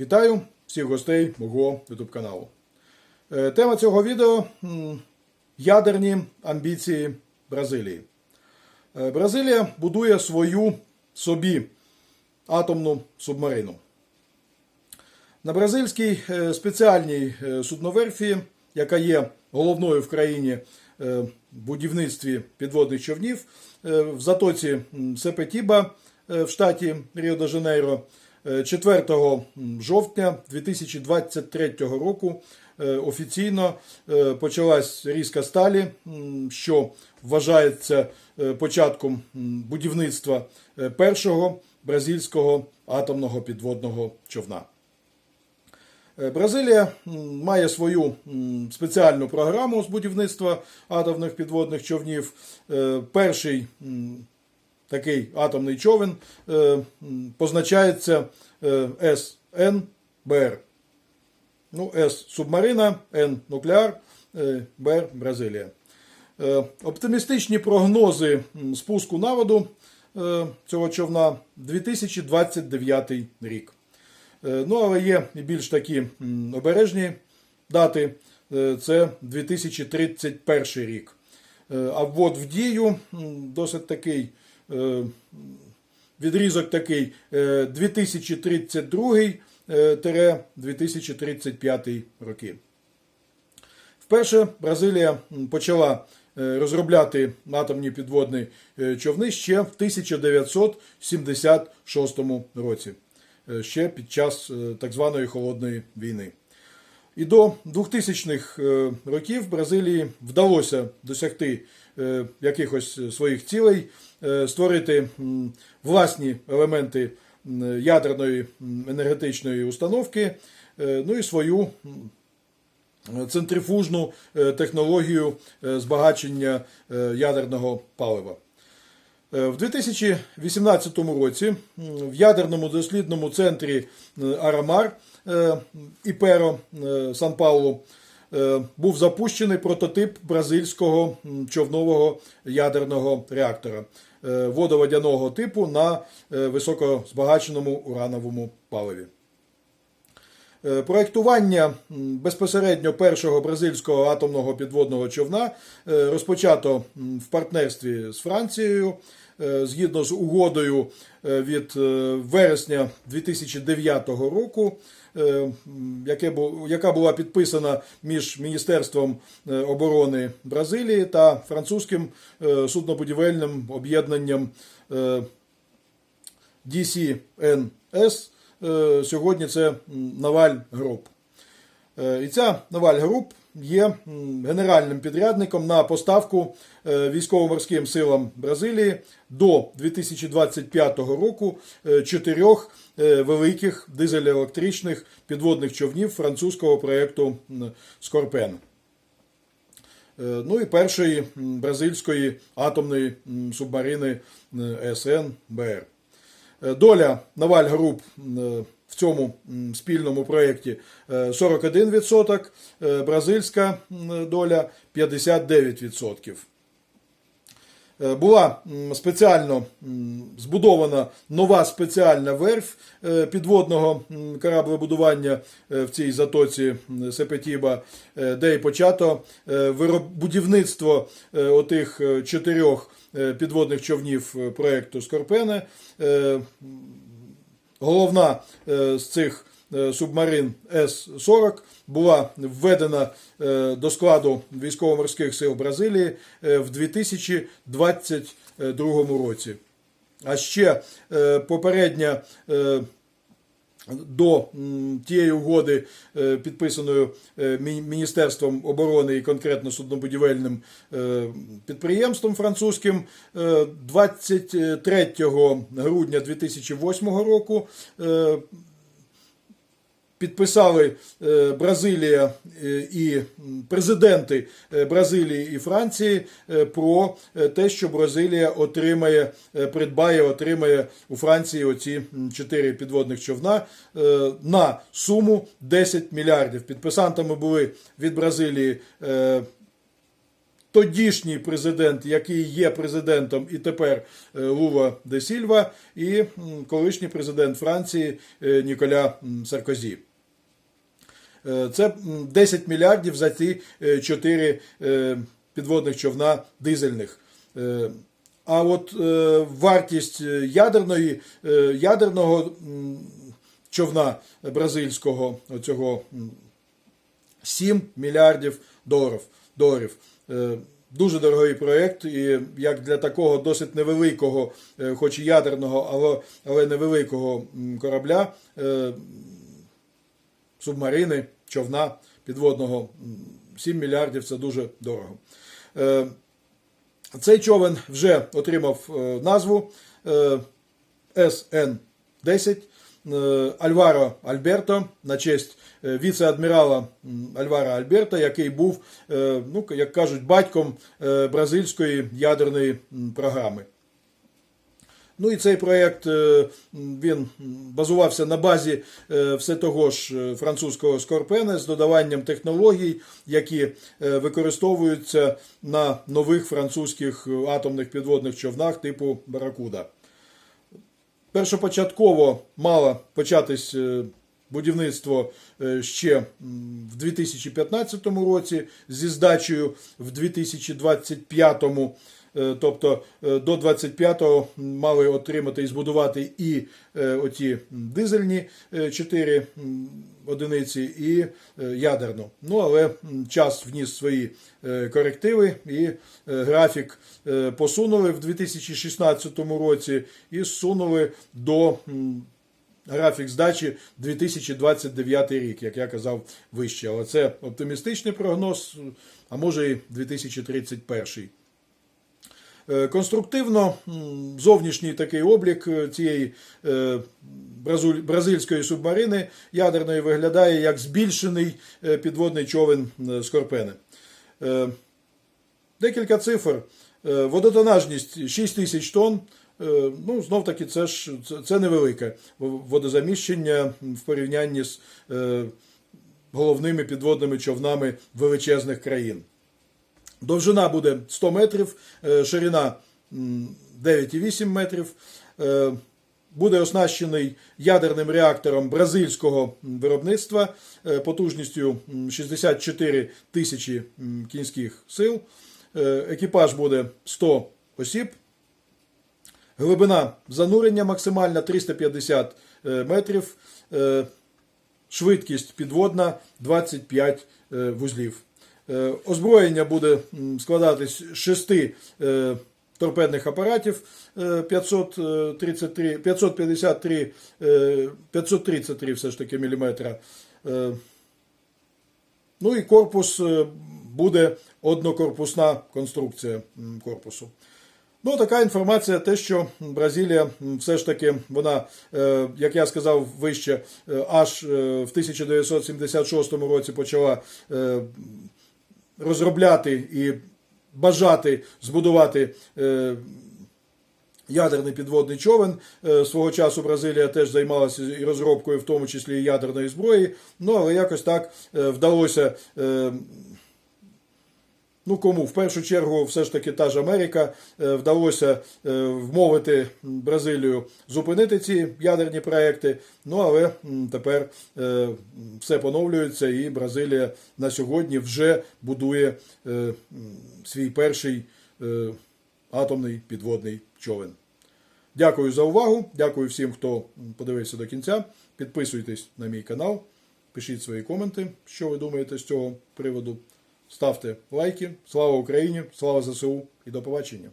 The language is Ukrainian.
Вітаю всіх гостей мого YouTube каналу. Е, Тема цього відео ядерні амбіції Бразилії. Е, Бразилія будує свою собі атомну субмарину. На бразильській е, спеціальній е, судноверфі, яка є головною в країні в будівництві підводних човнів, в затоці Сепетіба в штаті Ріо-де-Жанейро, 4 жовтня 2023 року е, офіційно е, почалась різка сталі, що вважається е, початком будівництва е, першого бразильського атомного підводного човна. Е, Бразилія має свою спеціальну програму з будівництва атомних підводних човнів. Е, Перший такий атомний човен е, позначається е, СНБР. Ну, С субмарина, Н нуклеар, е, Бр Бразилія. Оптимістичні прогнози спуску на воду е, цього човна 2029 рік. Ну, але є і більш такі обережні дати. Це 2031 рік. А ввод в дію досить такий відрізок такий е, 2032-2035 роки. Вперше Бразилія почала е, розробляти атомні підводні е, човни ще в 1976 році, е, ще під час е, так званої холодної війни. І до 2000-х е, років Бразилії вдалося досягти е, якихось своїх цілей, е, створити власні елементи ядерної енергетичної установки, е, ну і свою центрифужну е, технологію е, збагачення е, ядерного палива. Е, В 2018 році в ядерному дослідному центрі е, Арамар е, Іперо е, Сан Паулу е, був запущений прототип бразильського човнового ядерного реактора е, водоводяного типу на е, високозбагаченому урановому паливі. Е, Проектування безпосередньо першого бразильського атомного підводного човна е, розпочато в партнерстві з Францією е, згідно з угодою е, від е, вересня 2009 року, е, яка була підписана між Міністерством е, оборони Бразилії та французьким е, суднобудівельним об'єднанням е, DCNS. Е, Сьогодні це Наваль Груп. Е, І ця Наваль Груп є генеральним підрядником на поставку е, військово-морським силам Бразилії до 2025 року е, чотирьох е, великих дизель-електричних підводних човнів французького проєкту Скорпен. Ну і першої бразильської атомної субмарини СНБР. Доля Наваль Груп м, е, в цьому спільному проєкті е, 41%, е, бразильська доля 59%. Е, Була спеціально збудована нова спеціальна верф е, підводного кораблебудування е, в цій затоці Сепетіба, е, де і почато е, вироб- будівництво е, отих е, чотирьох е, підводних човнів е, проєкту Скорпене. Головна е, з цих е, субмарин С-40 була введена е, до складу військово-морських сил Бразилії в 2022 році. А ще попередня до тієї угоди, підписаною підписаної е, Міністерством оборони і конкретно суднобудівельним е, підприємством французьким, е, 23 грудня 2008 року е, підписали е, Бразилія е, і президенти е, Бразилії і Франції про те, що Бразилія отримає, придбає, отримає у Франції оці чотири підводних човна на суму 10 мільярдів. Підписантами були від Бразилії. тодішній президент, який є президентом і тепер Лува де Сільва, і колишній президент Франції Ніколя Саркозі. Е, Це 10 мільярдів за ці 4 підводних човна дизельних. Е, А от е, вартість е, ядерної, е, ядерного човна бразильського, оцього 7 мільярдів доларів. доларів. Е, Дуже дорогий проєкт, і як для такого досить невеликого, е, хоч і ядерного, але, невеликого корабля, е, субмарини, човна підводного 7 мільярдів це дуже дорого. Е, Цей човен вже отримав е, назву е, СН-10 е, Альваро Альберто на честь віце-адмірала Альвара Альберто, який був, ну, як кажуть, батьком бразильської ядерної програми. Ну і цей проєкт е, він базувався на базі е, все того ж е, французького скорпена з додаванням технологій, які використовуються на нових французьких атомних підводних човнах типу Баракуда. Першопочатково мало початись будівництво ще в 2015 році зі здачею в 2025 Е, Тобто е, до 25-го мали отримати і збудувати і е, оті дизельні 4 одиниці, і е, ядерну. Ну, але час вніс свої е, корективи, і е, графік е, посунули в 2016 році і зсунули до графік здачі 2029 рік, як я казав вище. Але це оптимістичний прогноз, а може і 2031. Е, Конструктивно зовнішній такий облік е, цієї е, бразильської субмарини ядерної виглядає як збільшений підводний човен Скорпени. Декілька цифр. Водотонажність 6 тисяч тонн. Ну, знов таки, це ж це, невелике водозаміщення в порівнянні з головними підводними човнами величезних країн. Довжина буде 100 метрів, е, ширина 9,8 метрів. Е, Буде оснащений ядерним реактором бразильського виробництва е, потужністю 64 тисячі кінських сил. Екіпаж буде 100 осіб. Глибина занурення максимальна 350 е, метрів. Швидкість підводна 25 е, вузлів. Е, Озброєння буде складатись шести е, торпедних апаратів е, 533, 553, е, 533 все ж таки міліметра. Е, Ну і корпус буде однокорпусна конструкція корпусу. Ну, така інформація, те, що Бразилія все ж таки, вона, як я сказав вище, аж в 1976 році почала розробляти і бажати збудувати е, ядерний підводний човен. Е, Свого часу Бразилія теж займалася розробкою, в тому числі ядерної зброї. Ну, але якось так е, вдалося. Ну, кому? В першу чергу, все ж таки, та ж Америка е, вдалося е, вмовити Бразилію зупинити ці ядерні проекти. Ну, але тепер е, все поновлюється, і Бразилія на сьогодні вже будує свій перший атомний підводний човен. Дякую за увагу. Дякую всім, хто подивився до кінця. Підписуйтесь на мій канал, пишіть свої коменти, що ви думаєте з цього приводу. Ставте лайки. Слава Україні! Слава ЗСУ і до побачення!